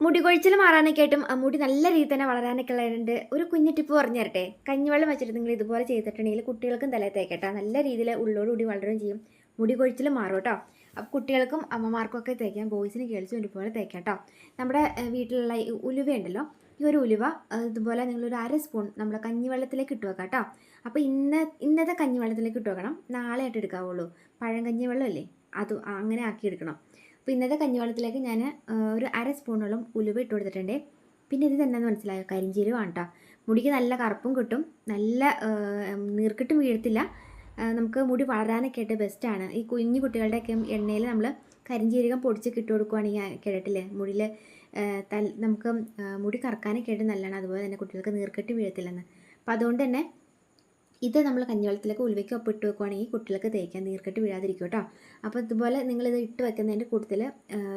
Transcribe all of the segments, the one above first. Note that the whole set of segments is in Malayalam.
മുടി കൊഴിച്ചിൽ മാറാനൊക്കെ ആയിട്ടും മുടി നല്ല രീതിയിൽ തന്നെ വളരാനൊക്കെ ഉള്ളതുണ്ട് ഒരു കുഞ്ഞു ടിപ്പ് പറഞ്ഞു തരട്ടെ കഞ്ഞിവെള്ളം വെച്ചിട്ട് നിങ്ങൾ ഇതുപോലെ ചെയ്തിട്ടുണ്ടെങ്കിൽ കുട്ടികൾക്കും തലയിൽ തേക്കട്ടെ. നല്ല രീതിയിൽ ഉള്ളോടുകൂടി വളരുകയും ചെയ്യും. മുടി കൊഴിച്ചിൽ മാറും കേട്ടോ. അപ്പോൾ കുട്ടികൾക്കും അമ്മമാർക്കും ഒക്കെ തേക്കാം. ബോയ്സിന് കേൾച്ചും ഇതുപോലെ തേക്കാം കേട്ടോ. നമ്മുടെ വീട്ടിലുള്ള ഈ ഉലുവയുണ്ടല്ലോ ഈ ഒരു ഉലുവ ഇതുപോലെ നിങ്ങളൊരു അര സ്പൂൺ നമ്മുടെ കഞ്ഞിവെള്ളത്തിലേക്ക് ഇട്ട് വെക്കാം കേട്ടോ. അപ്പോൾ ഇന്ന ഇന്നത്തെ കഞ്ഞിവെള്ളത്തിലേക്ക് ഇട്ട് വെക്കണം. നാളെ ആയിട്ട് എടുക്കാവുള്ളൂ. പഴം കഞ്ഞിവെള്ളം അത് അങ്ങനെ ആക്കി എടുക്കണം അപ്പോൾ ഇന്നത്തെ കഞ്ഞിവെള്ളത്തിലേക്ക് ഞാൻ ഒരു അര സ്പൂണോളം ഉലുവ ഇട്ട് കൊടുത്തിട്ടുണ്ട്. പിന്നെ ഇത് തന്നെ മനസ്സിലായോ? കരിഞ്ചീരകമാണ് കേട്ടോ മുടിക്ക് നല്ല കറുപ്പും കിട്ടും. നല്ല നീർക്കിട്ടും വീഴത്തില്ല. നമുക്ക് മുടി വളരാനൊക്കെ ആയിട്ട് ബെസ്റ്റാണ് ഈ കുഞ്ഞു കുട്ടികളുടെയൊക്കെ എണ്ണയിൽ നമ്മൾ കരിഞ്ചീരകം പൊടിച്ച് കിട്ടു കൊടുക്കുവാണെങ്കിൽ കേട്ടിട്ടില്ലേ? മുടിയിൽ തൽ നമുക്ക് മുടി കറക്കാനൊക്കെ ആയിട്ട് നല്ലതാണ്. അതുപോലെ തന്നെ കുട്ടികൾക്ക് നീർക്കെട്ട് വീഴത്തില്ലെന്ന്. അപ്പോൾ അതുകൊണ്ട് തന്നെ ഇത് നമ്മൾ കഞ്ഞിവെള്ളത്തിലേക്ക് ഉലുവയ്ക്ക് ഒപ്പം ഇട്ട് വെക്കുവാണെങ്കിൽ കുട്ടികൾക്ക് തേക്കാൻ നീർക്കെട്ട് വീഴാതിരിക്കും കേട്ടോ. അപ്പോൾ ഇതുപോലെ നിങ്ങളിത് ഇട്ട് വെക്കുന്നതിന്റെ കൂട്ടത്തിൽ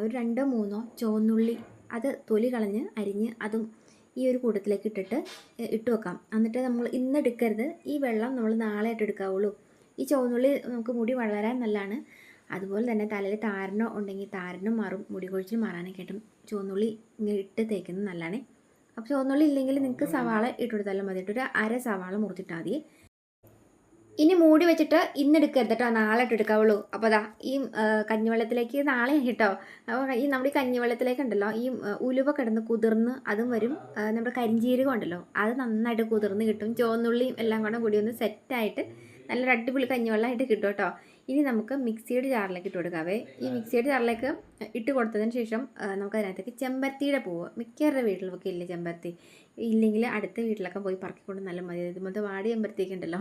ഒരു രണ്ടോ മൂന്നോ ചുവന്നുള്ളി അത് തൊലി കളഞ്ഞ് അരിഞ്ഞ് അതും ഈ ഒരു കൂട്ടത്തിലേക്ക് ഇട്ടിട്ട് ഇട്ട് വെക്കാം. എന്നിട്ട് നമ്മൾ ഇന്ന് എടുക്കരുത്. ഈ വെള്ളം നമ്മൾ നാളെ ആയിട്ട് എടുക്കാവുള്ളൂ. ഈ ചുവന്നുള്ളി നമുക്ക് മുടി വളരാൻ നല്ലതാണ്. അതുപോലെ തന്നെ തലയിൽ താരനോ ഉണ്ടെങ്കിൽ താരനും മാറും. മുടി കൊഴിച്ചിൽ മാറാനൊക്കെ ആയിട്ടും ചുവന്നുള്ളി ഇങ്ങനെ ഇട്ട് തേക്കുന്നത് നല്ലതാണ്. അപ്പോൾ ചുവന്നുള്ളി ഇല്ലെങ്കിൽ നിങ്ങൾക്ക് സവാള ഇട്ട് കൊടുത്താലും മതി. ഒരു അര സവാള മുറിച്ചിട്ടാൽ മതി. ഇനി മൂടി വെച്ചിട്ട് ഇന്ന് എടുക്കരുത് കേട്ടോ നാളെ ഇട്ട് എടുക്കാവുള്ളൂ. അപ്പോൾ അതാ ഈ കഞ്ഞിവെള്ളത്തിലേക്ക് നാളെ കേട്ടോ അപ്പോൾ ഈ നമ്മുടെ ഈ കഞ്ഞിവെള്ളത്തിലേക്ക് ഉണ്ടല്ലോ ഈ ഉലുവ കിടന്ന് കുതിർന്ന് അതും വരും. നമ്മുടെ കരിഞ്ചീരകം ഉണ്ടല്ലോ അത് നന്നായിട്ട് കുതിർന്ന് കിട്ടും. ചുവന്നുള്ളിയും എല്ലാം കൂടെ കൂടി ഒന്ന് സെറ്റായിട്ട് നല്ലൊരു അടിപൊളി കഞ്ഞിവെള്ളമായിട്ട് കിട്ടും കേട്ടോ ഇനി നമുക്ക് മിക്സിയുടെ ജാറിലേക്ക് ഇട്ട് കൊടുക്കാവേ ഈ മിക്സിയുടെ ജാറിലേക്ക് ഇട്ട് കൊടുത്തതിന് ശേഷം നമുക്ക് അതിനകത്തേക്ക് ചെമ്പരത്തിയുടെ പൂവ് മിക്കവരുടെ വീട്ടിലൊക്കെ ഇല്ല ചെമ്പരത്തി? ഇല്ലെങ്കിൽ അടുത്ത വീട്ടിലൊക്കെ പോയി പറക്കിക്കൊണ്ട് നല്ല മതി. ഇതുപോലത്തെ വാടി ചെമ്പരത്തിയൊക്കെ ഉണ്ടല്ലോ.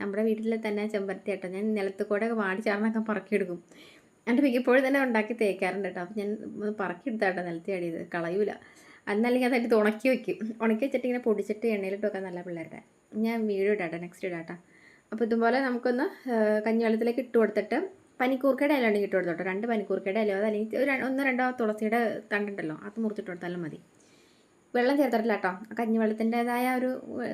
നമ്മുടെ വീട്ടിൽ തന്നെ ചെമ്പരത്തി കേട്ടോ. ഞാൻ നിലത്ത് കൂടെ വാടി ചാറിനൊക്കെ പറക്കിയെടുക്കും. എന്നിട്ട് മിക്കപ്പോഴും തന്നെ ഉണ്ടാക്കി തേക്കാറുണ്ട് കേട്ടോ. അപ്പം ഞാൻ ഒന്ന് പറക്കിയെടുത്താട്ടോ നിലത്തി അടിയത് കളയൂല. അന്നല്ലെങ്കിൽ അതായിട്ട് ഉണക്കി വെക്കും. ഉണക്കി വെച്ചിട്ട് ഇങ്ങനെ പൊടിച്ചിട്ട് എണ്ണയിലിട്ട് വെക്കാൻ നല്ല പിള്ളേരുടെ. ഞാൻ വീഡിയോ ഇടാട്ടോ നെക്സ്റ്റ് ഇടാട്ടോ അപ്പോൾ ഇതുപോലെ നമുക്കൊന്ന് കഞ്ഞിവെള്ളത്തിലേക്ക് ഇട്ട് കൊടുത്തിട്ട് പനിക്കൂർക്കയുടെ ഇല ഉണ്ടെങ്കിൽ ഇട്ട് കൊടുത്തോട്ടോ രണ്ട് പനിക്കൂർക്കയുടെ ഇല. അതല്ലെങ്കിൽ ഒരു ഒന്ന് രണ്ടോ തുളസിയുടെ തണ്ടുണ്ടല്ലോ അത് മുറിച്ചിട്ട് കൊടുത്താലും മതി. വെള്ളം ചേർത്തിട്ടില്ല കേട്ടോ. കഞ്ഞിവെള്ളത്തിന്റെതായ ഒരു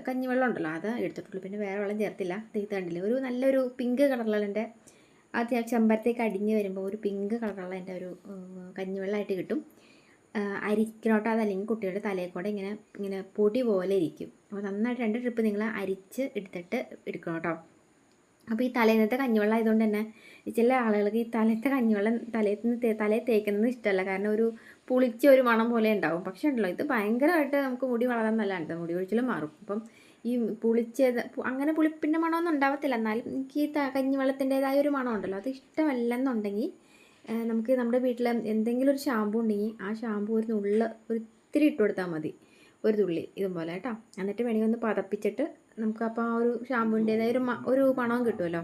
കഞ്ഞിവെള്ളം ഉണ്ടല്ലോ അത് എടുത്തിട്ടുള്ളൂ. പിന്നെ വേറെ വെള്ളം ചേർത്തില്ല. ഇത് കണ്ടില്ല ഒരു നല്ലൊരു പിങ്ക് കളറിലെ ആ ചെമ്പരത്തേക്ക് അടിഞ്ഞ് വരുമ്പോൾ ഒരു പിങ്ക് കളറുള്ള എന്റെ ഒരു കഞ്ഞിവെള്ളമായിട്ട് കിട്ടും. അരിക്കണോട്ടോ അതല്ലെങ്കിൽ കുട്ടിയുടെ തലയിൽ കൂടെ ഇങ്ങനെ ഇങ്ങനെ പൊടി പോലെ ഇരിക്കും. അപ്പോൾ നന്നായിട്ട് രണ്ട് ട്രിപ്പ് നിങ്ങൾ അരിച്ച് എടുത്തിട്ട് എടുക്കണം കേട്ടോ. അപ്പോൾ ഈ തലേന്നത്തെ കഞ്ഞിവെള്ളം ആയതുകൊണ്ട് തന്നെ ചില ആളുകൾക്ക് ഈ തലേത്തെ കഞ്ഞിവെള്ളം നിന്ന് തേ- തലയിൽ തേക്കുന്നത് ഇഷ്ടമല്ല. കാരണം ഒരു പുളിച്ച ഒരു മണം പോലെ ഉണ്ടാവും. പക്ഷേ ഉണ്ടല്ലോ ഇത് ഭയങ്കരമായിട്ട് നമുക്ക് മുടി വളരാൻ നല്ലതാണ് മുടി ഒഴിച്ചിലും മാറും. അപ്പം ഈ പുളിച്ചത് അങ്ങനെ പുളിപ്പിന്റെ മണമൊന്നും ഉണ്ടാവത്തില്ല. എന്നാലും എനിക്ക് ഈ കഞ്ഞിവെള്ളത്തിന്റെതായ ഒരു മണം ഉണ്ടല്ലോ. അത് ഇഷ്ടമല്ലെന്നുണ്ടെങ്കിൽ നമുക്ക് നമ്മുടെ വീട്ടിൽ എന്തെങ്കിലും ഒരു ഷാമ്പു ഉണ്ടെങ്കിൽ ആ ഷാമ്പു ഒരു നുള്ളിൽ ഒരിത്തിരി ഇട്ട് കൊടുത്താൽ മതി. ഒരു തുള്ളി ഇതുപോലെ കേട്ടോ. എന്നിട്ട് വേണമെങ്കിൽ ഒന്ന് പതപ്പിച്ചിട്ട് നമുക്ക് അപ്പോൾ ആ ഒരു ഷാമ്പുവിന്റെതായ ഒരു ഒരു മണവും കിട്ടുമല്ലോ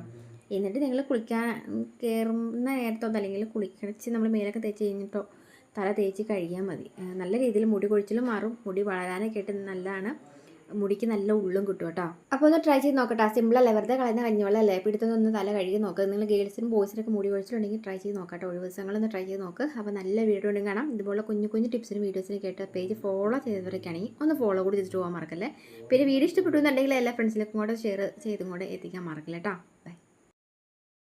എന്നിട്ട് നിങ്ങൾ കുളിക്കാൻ കയറുന്ന നേരത്തോ അല്ലെങ്കിൽ കുളിക്കണിച്ച് നമ്മൾ മേലൊക്കെ തേച്ച് കഴിഞ്ഞിട്ടോ തല തേച്ച് കഴുകിയാൽ മതി. നല്ല രീതിയിൽ മുടി കൊഴിച്ചിലും മാറും. മുടി വളരാനൊക്കെ ആയിട്ട് നല്ലതാണ്. മുടിക്ക് നല്ല ഉള്ളും കിട്ടും കേട്ടോ. അപ്പോൾ ഒന്ന് ട്രൈ ചെയ്ത് നോക്കട്ടെ. സിമ്പിളല്ലേ വെറുതെ കളയുന്ന കഞ്ഞിവെള്ളം അല്ലേ? പിടുത്തൊന്ന് തല കഴുകി നോക്ക്. നിങ്ങൾ ഗേൾസിനും ബോയ്സിനൊക്കെ മുടി ഒഴിച്ചിട്ടുണ്ടെങ്കിൽ ട്രൈ ചെയ്ത് നോക്കട്ടെ ഒഴിവ് ദിവസങ്ങളൊന്ന് ട്രൈ ചെയ്ത് നോക്ക്. അപ്പോൾ നല്ല വീഡിയോ ഉണ്ടെങ്കിൽ കാണാം. ഇതുപോലെ കുഞ്ഞു കുഞ്ഞു ടിപ്സിനും വീഡിയോസിനും കേട്ട് പേജ് ഫോളോ ചെയ്തവരൊക്കെയാണെങ്കിൽ ഒന്ന് ഫോളോ കൂടി ചെയ്തിട്ട് പോകാൻ മറക്കല്ലേ? പിന്നെ വീഡിയോ ഇഷ്ടപ്പെട്ടു എന്നുണ്ടെങ്കിൽ എല്ലാ ഫ്രണ്ട്സിലേക്കും കൂടെ ഷെയർ ചെയ്തും കൂടെ എത്തിക്കാൻ മറക്കില്ല കേട്ടോ? ബൈ